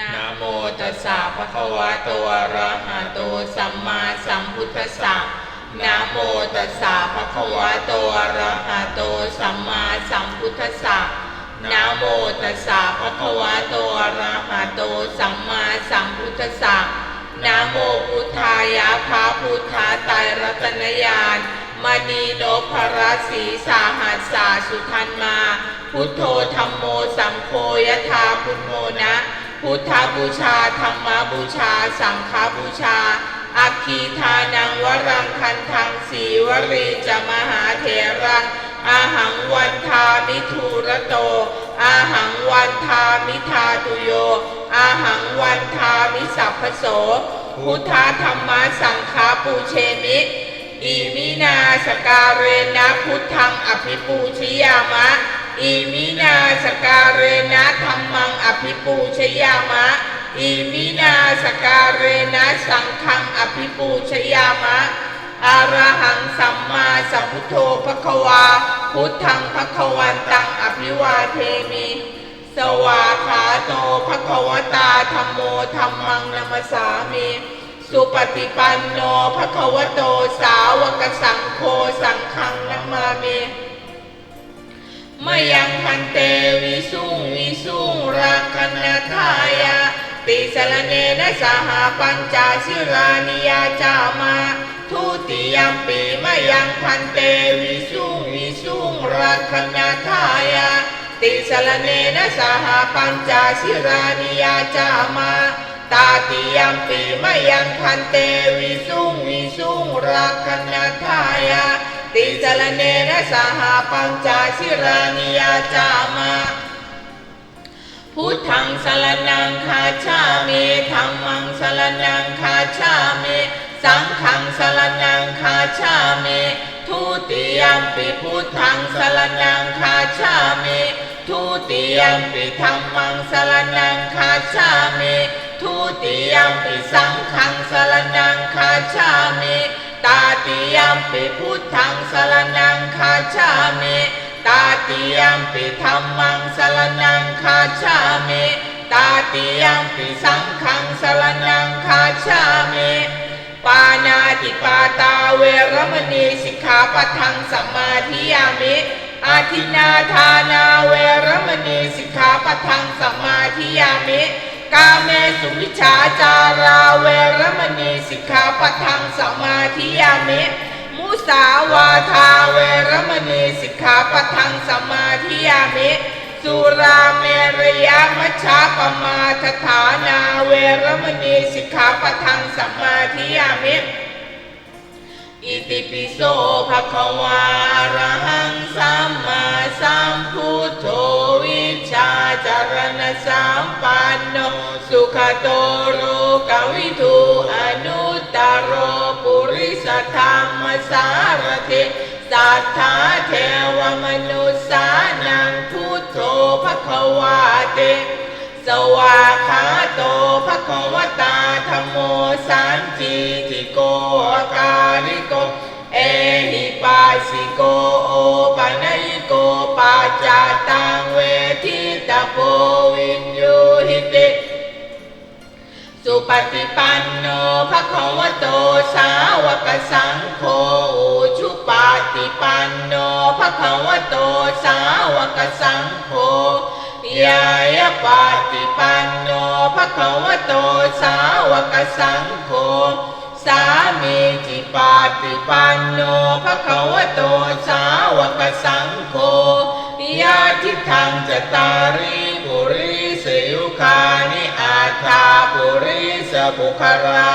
นะโมตัสสะภะคะวะโตอะระหะโตสัมมาสัมพุทธัสสะนะโมตัสสะภะคะวะโตอะระหะโตสัมมาสัมพุทธัสสะนะโมตัสสะภะคะวะโตอะระหะโตสัมมาสัมพุทธัสสะนะโมพุทธายะพระพุทธาไตรรัตนญาณมณีโนภรสีสาหัสสาสุทันมา พุทโธธรรมโมสังโฆยะธาพุทโมนะ พุทธบูชาธรรมบูชา สังฆบูชาอาคีทานังวรังคันทังสีวรีจะมหาเถรังอาหังวันทามิทูระโต อาหังวันทามิทาตุโย อาหังวันทามิสัพพโส พุทธธรรมสังฆาปูเชมิอิมินาสการเรนะพุทธังอภิปูชิยามะ อิมินาสการเรนะธรรมังอภิปูชยามะ อิมินาสการเรนะสังฆังอภิปูชยามะอะรหังสัมมาสัมพุทโธภควา พุทธังภควันตังอภิวาเทมิ สวาขาโตภควตาธรรมโมธรรมังนัมสสามิสุปฏิปันโนภควโตสาวกสังโฆสังฆังนัมามิ มยังพันเตวิสุงวิสุงรักขณทายะติสรเนนะสหปัญจสิรานิยาจามาทุติยมปีมยังพันเตวิสุงวิสุงรักขณทายะติสรเนนะสหปัญจสิรานิยาจามาตาติยมปีมยังพันเตวิสุงวิสุงรักขณทายะ ติสรเนนะสหปัญจสิรานิยาจามาพุทธังสรนังคาชามิธรรมังสรนังคาชามิสังฆังสรนังคาชามิทุติยมปิพุทธังสรนังคาชามิทุติยมปิธรรมังสรนังคาชามิทุติยมปิสังฆังสรนังคาชามิ ตาติยมปิพุทธังสรนังคาชามิตาติยมปิธรรมังสรนังคาชามิตาติยมปิสังฆังสรนังคาชามิปานาติปาตาเวรมณีสิกขาปะทังสัมมาทิยามิอาทินาทานาเวรมณีสิกขาปะทังสัมมาทิยามิ กาเมสุมิชาจาราเวรมณีสิกขาปัทังสมาธิยามิมุสาวาทาเวรมณีสิกขาปัทังสมาธิยามิสุราเมรยามัชฌาปมาทฐานาเวรมณีสิกขาปัทังสมมาธิยามิ อิติปิโสภะคะวาระหังสัมมาสัมพุทโธวิชาจารณะสัมปันโนสุขโตโรกวิทูอนุตตรโรปุริสธรรมสารถิสัทธาเทวมนุสานังพุทโธภะคะวาติ สวาขาโตภะคะวตาธรรมโมสันจิติโกอาการิโก เอหิปัสสิโกโอปัญญิโกปัจจตังเวทิตาโพวินโยหิติสุปฏิปันโนภะคะวะโตสาวกสังโฆอุชุปฏิปันโนภะคะวะโตสาวกสังโฆ ยายะปฏิปันโนภะคะวะโตสาวกสังโฆสามีจิปฏิปันโนภะคะวะโตสาวกสังโฆยาทิทังจตาริปุริสยุคานิอาทาปุริสบุคลา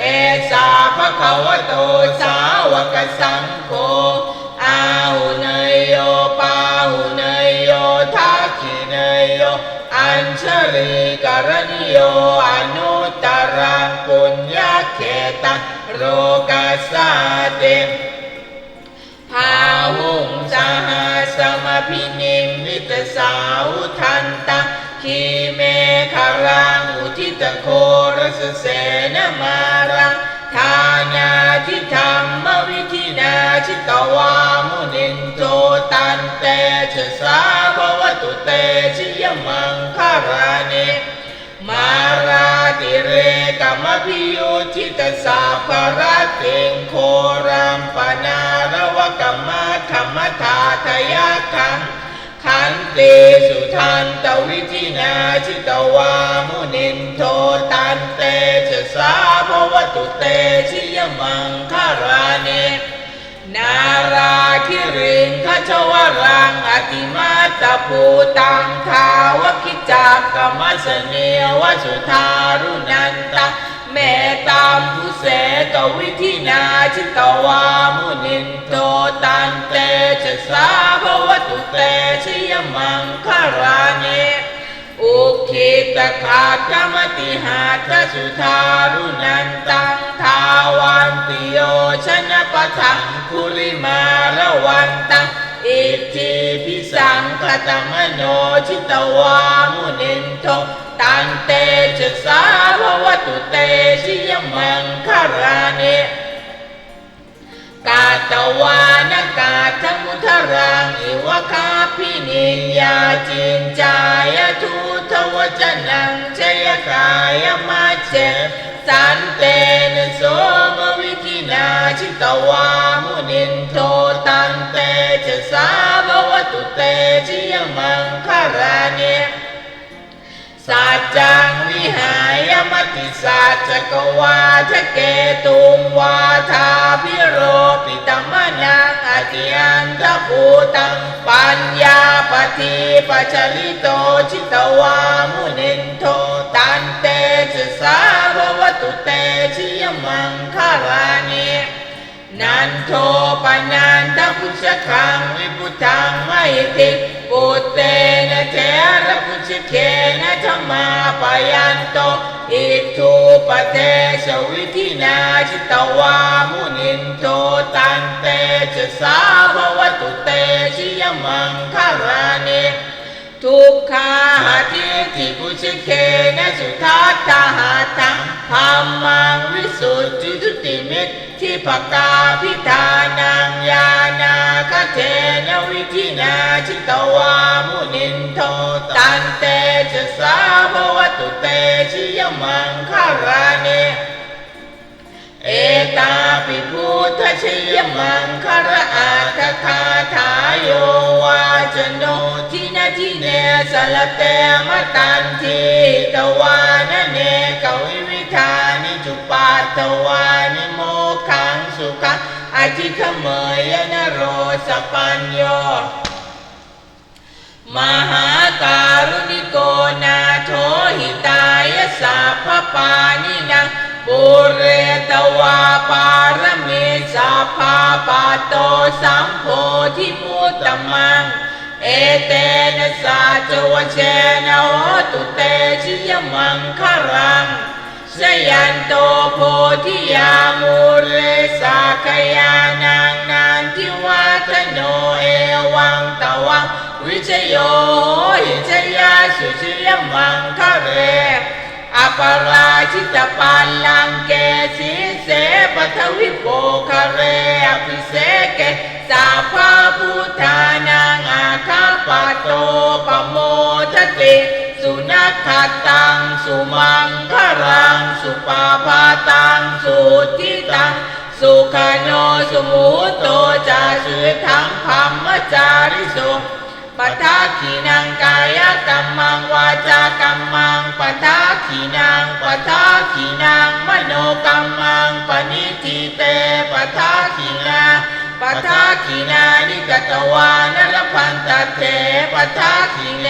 เอสาภะคะวะโตสาวกสังโฆอาหุเน ญชลีกรณิโยอนุตรังปุญญาเขตังโรกัสสาติพาหุงสหสมพินิมวิตสาวุทันตะขีเมฆรังอุทิตโครสเสนมารัง พิโยทิตสาภรเตงโครัมปนาระวกรรมธรรมทาทยาคังขันติสุทันตวิธินาชิตวามุนินโทตันเตชะสาภวตุเตชิยมังคาราเนนาราคิริงขชวรังอติมาตปูตังทาวคิจักกมัสเนวสุทารุนันตะ เมตามผู้เสกวิธินาชิตวามุนินโตตันเตชะสาภวตุเตชยมังคาราเนอุคิตคากรรมติหาทสุทารุนันตังทาวันติโยชนะปะทังคุริมาละวันตังอิทธิพิสังคตมโนชิตวามุนินโท ตันเตชะสาภวตุเตชิยมังคาราเนกาตวานกาธมุทรังอิวคาพินิยาจินจายทุทวจนังเชยกายมาเจสันเตนโสมวิธินาชิตวามุนินโทตันเตชะสาภวตุเตชิยมังคาราเน สัจจังวิหายมติสัจกวาทะเกตุงวาทาพิโรปิตมนังอติยันทภูตังปัญญาปฏิปัจลิโตชิตวามุนินโทตันเตชะสาภวตุเตชิยมังคารานิ นันโทปนันทพุชคังวิพุทังไมติปุเตนะเทระพุชเคนะธรรมาปยันโตอิทุปเทสวิธินาชิตวามุนินโทตันเตชะสาภวตุเตชิยมังคารานิ ทุกขาทิทิพุชเคนะสุทัตตาหาทังธรรมังวิสุทธิทุติมิตทิภกาพิธานังยานาคเทนวิธินาชิตวามุนินโทตันเตชะสาภวตุเตชิยมังคาราเน เอตาปิพุทธชยมังคารอาทคาทายโยวาจโนทินาทิเนสลเตมตันทีตวานเนกวิวิธานิจุปาตวานิโมขังสุขังอธิขเมยนโรสปัญโยมหาการุณิโกนาโถหิตายสัพพปานินัง ปุเรตวาปารเมสัพพาปาโตสัมโพธิมุตตมัง เอเตนะสาจวเชนะโหตุเตชิยมังครังสยันโตโพธิยามูเรสาคยานังนานทิวัฒโนเอวังตวังวิชโยหิชยาสุชยมังคะเร ปราชิตปันลังเกสีเสปทวิโปคเรอภิเสเกสาภาพุทธานังอาคาปโตปโมทติสุนัขตังสุมังครังสุปาพาตังสุทิตังสุขโนสมุโตจาสุทังพัมมจาริโส ปทาขีนังกายกรรมังวาจากรรมังปทาขีนังปทาขีนังมโนกรรมังปณิทิเตปทาขีนาปทาขีนานิกตวานรพันตเตปทาขีเล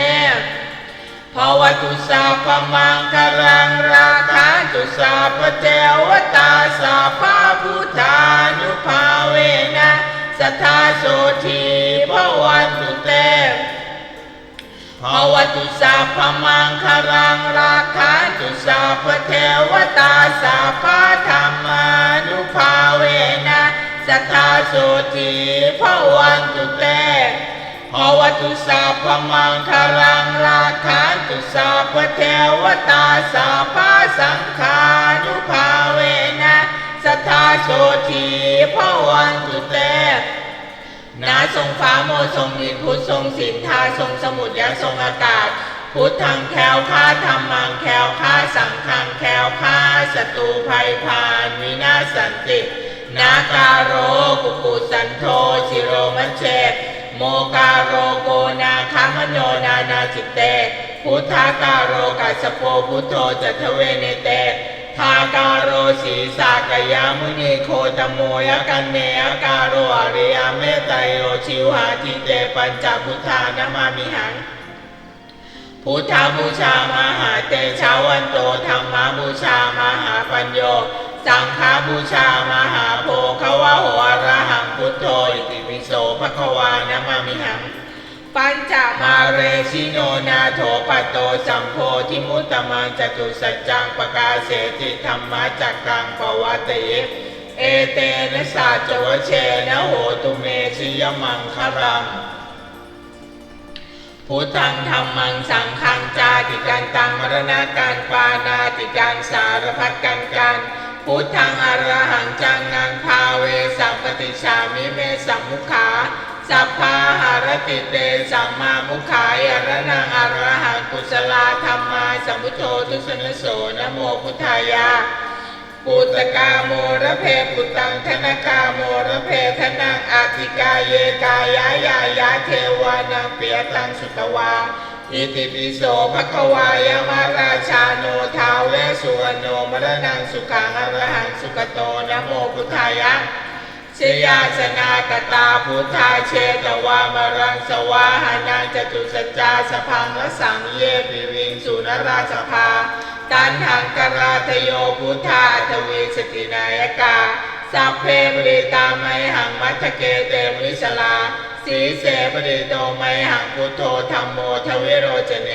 ภวตุสาพมังคารังราคันตุสาพเทวตาสาพพุทธานุภาเวนะ สัทธาโสทีภวันตุเตภวตุสาพมังคารังราคันตุสาพเทวตาสาพาธรรมานุภาเวนะสัทธาโสทีภวันตุเตภวตุสาพมังคารังราคันตุสาพเทวตาสาพาสังขานุภาเว สัทธาโสทีภวันตุเตนาทรงฟ้าโมทรงดินพุทธทรงสินธาทรงสมุทรและทรงอากาศ พุทธังแควคลาธรรมังแควคลาสังฆังแควคลาศัตรูภัยพานวินาสันตินาการโรกุกุสันโทชิโรมัชเชโมการโรโกนาคามโนนานาจิตเต พุทธาการโรกัสสโปพุทโธจัตเวเนเต ทาการโรสีสากยามุนีโคตโมยกันเนยการโรอริยเมตไตโยชิวหาทิเตปัญจพุทธานามามิหังพุทธบูชามหาเตชาวันโตธรรมบูชามหาปัญโยสังฆบูชามหาโพควะโหอะระหังพุทโธอิติวิโสภควานามามิหัง ปัญจมาเรชิโนนาโถปโตสัมโพธิมุตตมังจตุสัจจังปกาเสติธรรมะจักกังปวัตติเอเตนะสาจวเชนะโหตุเมชิยมังครังพุทธังธรรมังสังฆังจาติการตังมรณาการปานาติการสารพัดกันกันพุทธังอรหังจังงังพาเวสัมปติชามิเมสัมมุขา สัพพาหารติเตสัมมามุขายอรนังอรหังกุศลาธรรมาสัมพุทโธทุสนโสนโมพุทธายาปุตตกาโมระเพปุตตังธนกาโมระเพธนังอาติกาเยกายายายาเทวานังเปียตังสุตวาอิติปิโสภควายมาราชาโนทาวเวสสุวรรณโนมรณังสุขังอรหังสุขโตนโมพุทธายะ ชยาสนากตาพุทธาเชตวามรังสวาหานังจตุสัจจาสพังละสังเยปิวิงสุนราชภาตันหังกราทโยพุทธาทวีสตินายกา สัพเพปริตาไมหังมัทเกเตมริสลา สีเสปริโตไมหังพุทโธธรรมโมทวิโรจเน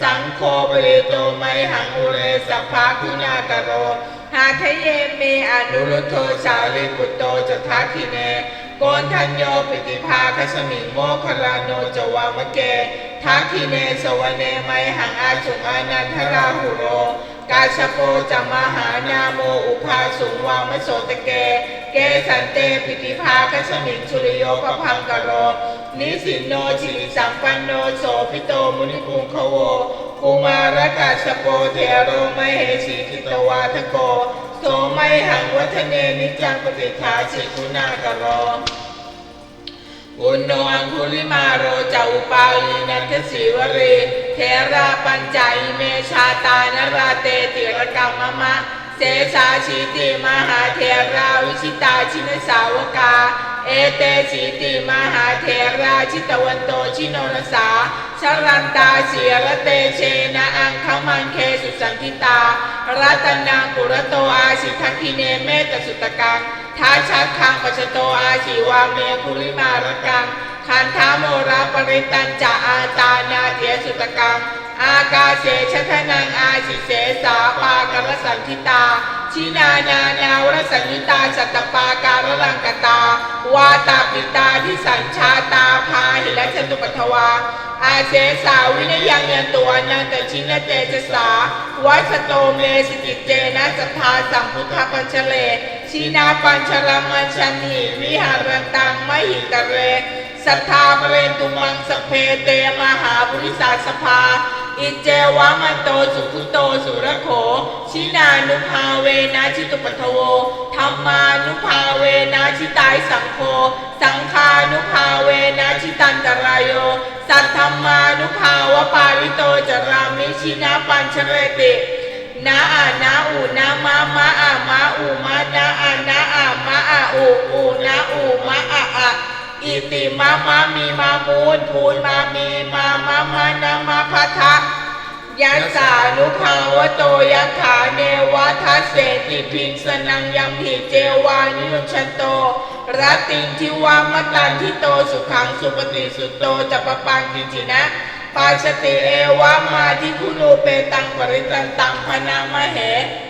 สังโฆปริโตไมหังอุเรสัพพาคุณากโร หาทะเยเมอนุรุทโธสาลีปุตโตจะทักขิเน โกนทัญโยปิติภาคสมิงโมคลาโนจวามะเกทักขิเนสวเนไมหังอาชุงอานันทราหุโร กาชโปจมหานาโมอุภาสุงวามโสตเก เกสันเตปิติภาคสมิงสุริโยปพังกโร นิสินโนชิสัมปันโนโสพิโตมุนิกุงขโวกุมารกาชโปเทโรไมเหสีกิตวาทโก โสไมหังวัฒเนนิจังปฏิทาสิคุณากโรอุณโนอังคุลิมาโรจาอุปาลีนันทศีวรีเทราปัญจาอิเมชาตานราเตติรกรรมมะเสสาชีติมหาเทราวิชิตาชินสาวกา เอเตสีติมหาเทราชิตวันโตชิโนนสาชรันตาเสียระเตเชนะอังคมันเคสุสันติตา รัตนังปุระโตอาสิทักขิเนเมตสุตกังท้าชักคังปัจจโตอาชีวาเมคุลิมารกังคันธาโมราปริตันจะอาตานาเทียสุตกัง อากาเสชทนังอาสิเสสาปากรสันทิตา ชินานานาวรสัญญุตาสัตตปาการลังกตาวาตาปิตาที่สัญชาตาพาหิรัชตุปัทวา อาเสสาวินยังยันตัวนันตชินเตจสาวัสโตเมสกิเจนะสัทธาสัมพุทธปัญชเลชีนาปัญชรมัญชนหิวิหารันตังมหิตเรสัทธาเปเรนตุมังสเพเตมหาบุริสาสภา อิเจวะมันโตสุขุโตสุรโข ชินานุภาเวนะชิตุปัทโวธรรมานุภาเวนะชิตายสังโฆ สังฆานุภาเวนะชิตันตรายโย สัทธรรมานุภาวปาริโตจรามิชินาปัญชเรตินาอานาอูนามามาอามาอูมานาอานาอามาอาอูอูนาอูมาอาอา อิติมามามีมามูลพูนมามีมามามานามาพัทะยัสสานุภาวโตยัคขาเนวะทัสเสติพินสนังยัมหิเจวานิยุชนโตรัติงทิวามตันทิโตสุขังสุปฏิสุตโตจะปะปังกิจินะปาชติเอวะมาทิคุณูเปตังปริตันตังพนามเหการณียมาทกุสเลนยันตังสันตังปะเม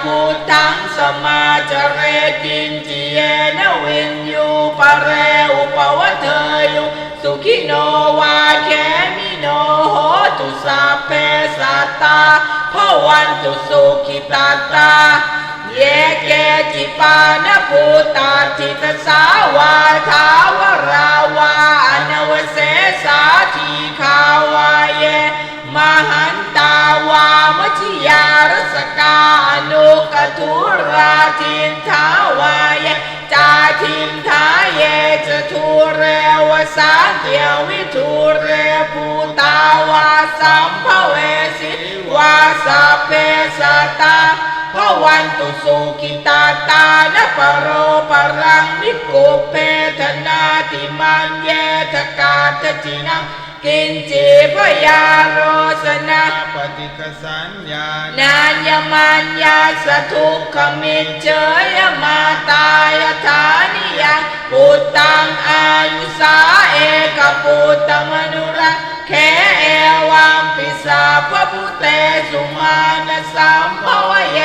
ภโรจะอาปกิจโจจะสารละหุกวุฒตินสารตินทิโยจะนิปโกจะอาปคาโพกุเรสวนนุกิจโทนจากคูทังสมาจเรกินจิเยนวินยูปะเรอุปวะเทยุสุขิโนวาแคมิโนโหตุสาเพสัตตาพวันตุสุขิตาตา เยเกจิปานภูตาทิตสาวาทาวราวาอนวเสสาทีคาวาเย มหันตาวา นุกทุราทินทาวายจาทินทาเยจะทูเรวสาเตียววิทูเรภูตาวาสัมภเวสิวาสเพสตาพวันตุสุกิตาตานะปโรปรังนิโกเพทนาติมันเยทกาตจินัง กินจีพยาโรสนาปฏิกสัญญาณนานยมันยาสทุกขมิจเจยมาตายฐานิยังปุตตังอายุสาเอกปุตตมนุระแขเอวัมปิสาพระพุเตสุมาณสัมภวเย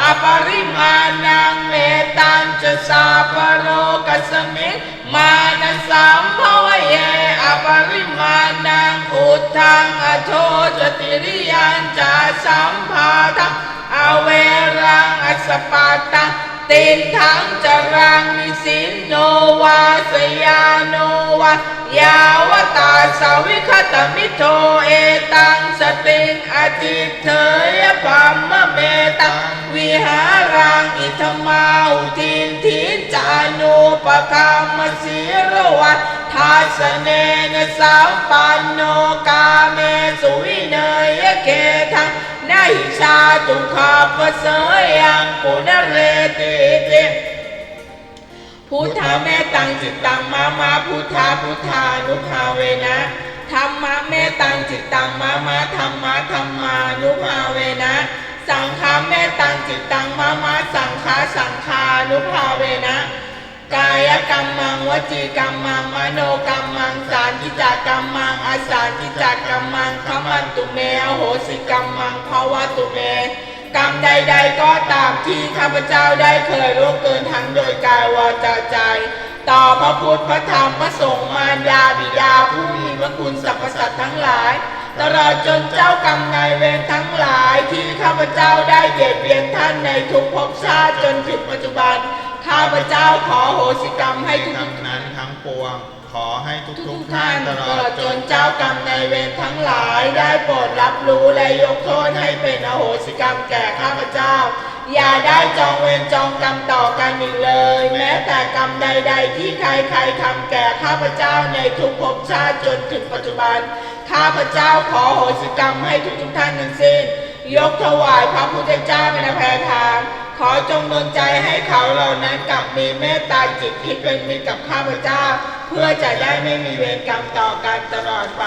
อปริมาณังเมตัญจะสาปโรกัสมิงมาณสัมภ งอโชจติริยันจาสัมภาทังอเวรังอสปาตังตินทังจรังมิสินโนวาสยาโนวา ยาวตาสาวิคตมิโทเอตังสติงอจิเทยปัมมะเมตังวิหารังอิทมาอุทินทินจานุปกรรมสีรวัตทัสเนนสัมปันโนกาเมสุวิเนยเกทังนาหิชาตุขาปเสยยังปุณเรติ พุทธาเมตังจิตตังมามาพุทธาพุทธานุภาเวนะธรรมะเมตังจิตตังมามาธรรมะธรรมานุภาเวนะ สังฆาเมตังจิตตังมามาสังฆาสังฆานุภาเวนะ กายกรรมังวจีกรรมังมโนกรรมังสารกิจกรรมังอาสารกิจกรรมังขมันตุเมอโหสิกรรมังภาวะตุเม กรรมใด ๆ ก็ตามที่ข้าพเจ้าได้เคยร่วงเกินทั้งโดยกายวาจาใจ ต่อพระพุทธพระธรรมพระสงฆ์มารดาบิดาผู้มีพระคุณสรรพสัตว์ทั้งหลาย ตลอดจนเจ้ากรรมนายเวรทั้งหลายที่ข้าพเจ้าได้เบียดเบียนท่านในทุกภพชาติจนถึงปัจจุบัน ข้าพเจ้าขอโหสิกรรมให้ทุกนั้นทั้งปวง ขอให้ทุกทุกท่านตลอดจนเจ้ากรรมนายเวรทั้งหลายได้โปรดรับรู้และยกโทษให้เป็นอโหสิกรรมแก่ข้าพเจ้า อย่าได้จองเวรจองกรรมต่อกันอีกเลย แม้แต่กรรมใด ๆ ที่ใครๆทำแก่ข้าพเจ้าในทุกภพชาติจนถึงปัจจุบัน ข้าพเจ้าขอโหสิกรรมให้ทุกๆท่านทั้งสิ้น ยกถวายพระพุทธเจ้าเป็นอภัยทานขอจงดลใจให้เขาเหล่านั้นกลับมีเมตตาจิตที่เป็นมิตรกับข้าพเจ้า เพื่อจะได้ไม่มีเวรกรรมต่อกันตลอดไป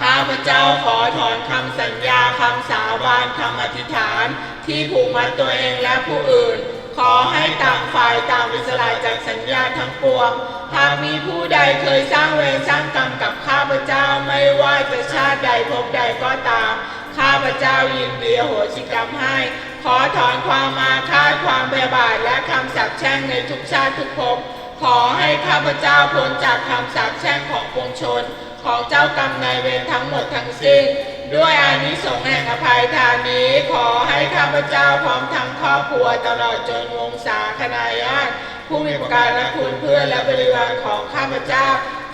ข้าพเจ้าขอถอนคำสัญญาคำสาบานคำอธิษฐาน ที่ผูกมัดตัวเองและผู้อื่น ขอให้ต่างฝ่ายต่างอิสละจากสัญญาทั้งปวงหากมีผู้ใดเคยสร้างเวรสร้างกรรมกับข้าพเจ้าไม่ว่าจะชาติใดภพใดก็ตาม ข้าพเจ้ายินดีโหสิกรรมให้ ขอถอนความมาคาความเบียบาทและคำสาปแช่งในทุกชาติทุกภพขอให้ข้าพเจ้าพ้นจากคำสาปแช่งของปวงชน ของเจ้ากรรมนายเวรทั้งหมดทั้งสิ้น ด้วยอานิสงส์แห่งอภัยทานนี้ ขอให้ข้าพเจ้าพร้อมทั้งครอบครัวตลอดจนวงศาคณาญาติผู้มีประการและคุณเพื่อนและบริวารของข้าพเจ้า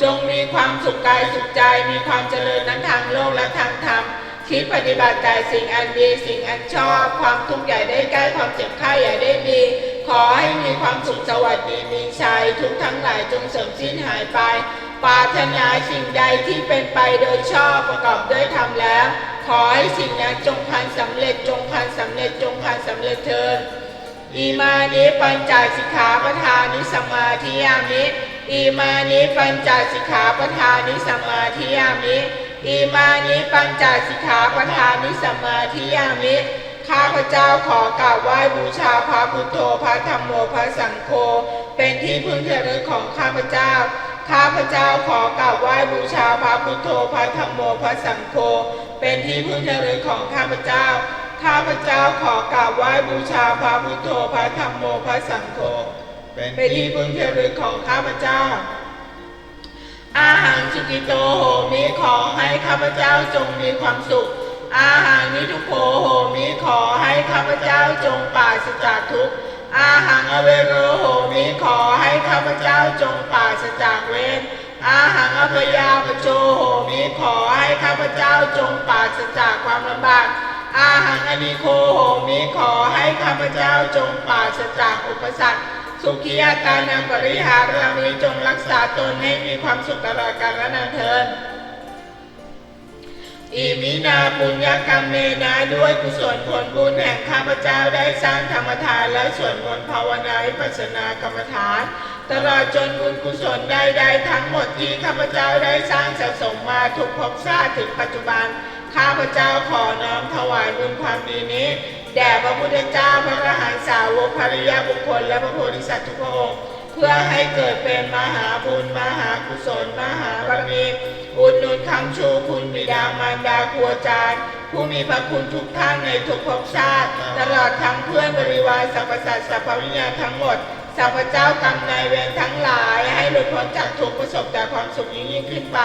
จงมีความสุขกายสุขใจมีความเจริญทั้งทางโลกและทางธรรม คิดปฏิบัติแต่สิ่งอันดีสิ่งอันชอบ ความทุกข์ใหญ่ได้ใกล้ความเจ็บไข้ใหญ่ได้มี ขอให้มีความสุขสวัสดีมีชัยทุกทั้งหลายจงเสริมสิ้นหายไปปรารถนาสิ่งใดที่เป็นไปโดยชอบประกอบด้วยธรรมแล้ว ขอให้สิ่งนั้นจงพันสำเร็จจงพันสำเร็จจงพันสำเร็จเถิดอิมานิปัญจสิกขาปทานิสมาธิยามิอิมานิปัญจสิกขาปทานิสมมาธิยามิ อิมานิปัญจสิกขาปทานิสมาธิยามิข้าพเจ้าขอกราบไหว้บูชาพระพุทโธพระธรรมโมพระสังโฆเป็นที่พึ่งที่ระลึกของข้าพเจ้า ข้าพเจ้าขอกราบไหว้บูชาพระพุทโธพระธรรมโมพระสังโฆเป็นที่พึ่งที่ระลึกของข้าพเจ้า ข้าพเจ้าขอกราบไหว้บูชาพระพุทโธพระธรรมโมพระสังโฆเป็นเป็นที่พึ่งที่ระลึกของข้าพเจ้า อาหารสุกิโตโหมิขอให้ข้าพเจ้าจงมีความสุข อาหารนิทุโคโหมิขอให้ข้าพเจ้าจงปราศจากทุกข์ อาหารอเวโรโหมิขอให้ข้าพเจ้าจงปราศจากเวร อาหารอภยาปโชโหมิขอให้ข้าพเจ้าจงปราศจากความลำบากอาหารอนิโคโหมิขอให้ข้าพเจ้าจงปราศจากอุปสรรค สุขียาตานังปริหารามิจงรักษาตนให้มีความสุขตลอดกาลและนานเทินอิมินาปุญญกรรมเมนาด้วยกุศลผลบุญแห่งข้าพเจ้าได้สร้างธรรมทานและส่วนมนต์ภาวนาปัสสนากรรมฐาน ตลอดจนบุญกุศลใดๆทั้งหมดที่ข้าพเจ้าได้สร้างสะสมมาทุกภพชาติถึงปัจจุบัน ข้าพเจ้าขอน้อมถวายบุญความดีนี้ แด่พระพุทธเจ้าพระอรหันตสาวกภริยาบุคคล และพระโพธิสัตว์ทุกพระองค์เพื่อให้เกิดเป็นมหาบุญมหากุศลมหาบารมีอุดหนุนคำชูคุณบิดามารดาครูอาจารย์ ผู้มีพระคุณทุกท่านในทุกภพชาติ ตลอดทั้งเพื่อนบริวารสรรพสัตว์สรรพวิญญาณทั้งหมดสรรพเจ้ากรรมนายเวรทั้งหลาย ให้หลุดพ้นจากทุกข์ประสบแต่ความสุขยิ่งยิ่งขึ้นไป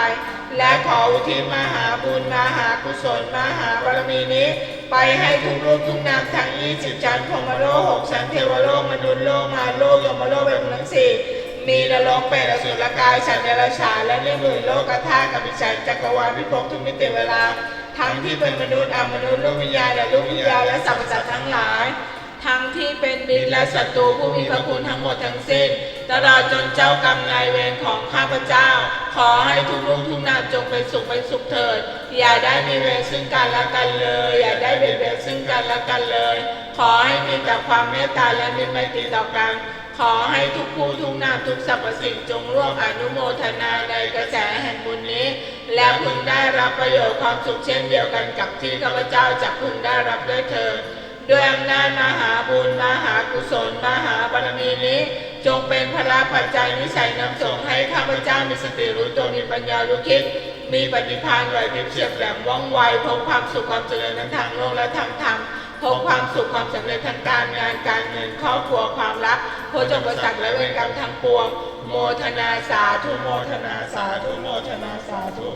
และขออุทิศมหาบุญมหากุศลมหาบารมีนี้ ไปให้ทุกรูปทุกนามทั้ง20ชั้นพรมโลกหกชั้นเทวโลกมนุษย์โลกมาโลกยมโลกเป็นทั้งสี่มีนรกเปรตอสุรกายสัตว์เดรัจฉานและในหมื่นโลกกระทากับมิชัยจักรวาลพิภพทุกมิติเวลา ทั้งที่เป็นมนุษย์อมนุษย์ลูกวิญญาณและลูกวิญญาณและสรรพสัตว์ทั้งหลาย ทั้งที่เป็นมิตรและศัตรูผู้มีพระคุณทั้งหมดทั้งสิ้น ตลอดจนเจ้ากรรมนายเวรของข้าพเจ้า ขอให้ทุกลูกทุกนามจงเป็นสุขเป็นสุขเถิด อย่าได้มีเวรซึ่งกันและกันเลย อย่าได้เบียดเบียนซึ่งกันและกันเลย ขอให้มีแต่ความเมตตาและมีไมตรีต่อกันขอให้ทุกผู้ทุกนามทุกสรรพสิ่งจงร่วมอนุโมทนาในกระแสแห่งบุญนี้ และพึงได้รับประโยชน์ความสุขเช่นเดียวกันกับที่ข้าพเจ้าจะพึงได้รับด้วยเถิด ด้วยอำนาจมหาบุญมหากุศลมหาบารมีนี้ จงเป็นพระปัจจัยนิสัยนำส่งให้ข้าพเจ้ามีสติรู้ตัวมีปัญญารู้คิด มีปฏิภาณไหวพริบเฉียบแหลมว่องไวพบความสุขความเจริญทั้งทางโลกและทางธรรมพบความสุขความสำเร็จทางการงานการเงินครอบครัวความรักโพจงประสักและเวรกรรมทั้งปวง โมทนาสาธุโมทนาสาธุโมทนาสาธุ